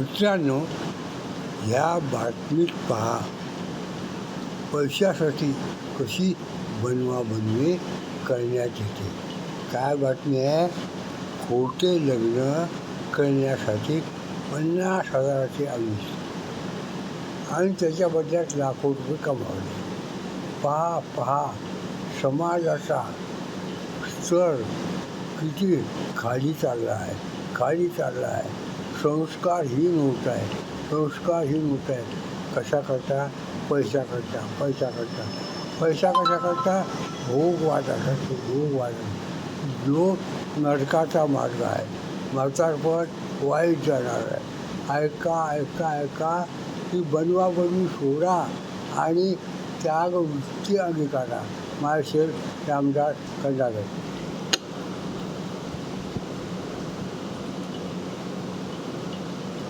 मित्रांनो ह्या बातमीत पहा. पैशासाठी कशी बनवाबनवी करण्यात येते. काय बातमी आहे? खोटे लग्न करण्यासाठी पन्नास हजाराचे आयुष आणि त्याच्या बदल्यात लाखो रुपये कमावले. पहा पहा. समाजाचा स्तर किती खाली चालला आहे खाली चालला आहे. संस्कारहीन होत आहे. संस्कारहीन होत आहे. कशाकरता पैशाकरता पैशाकरता पैसा कशाकरता पैसा कशा करता? जो नरकाचा मार्ग आहे. म्हातारपण वाईट जाणार आहे. ऐका ऐका ऐका की बनवाबनवी सोडा आणि त्याग वृत्ती अंगीकारा. माळशेर रामदास कंदागर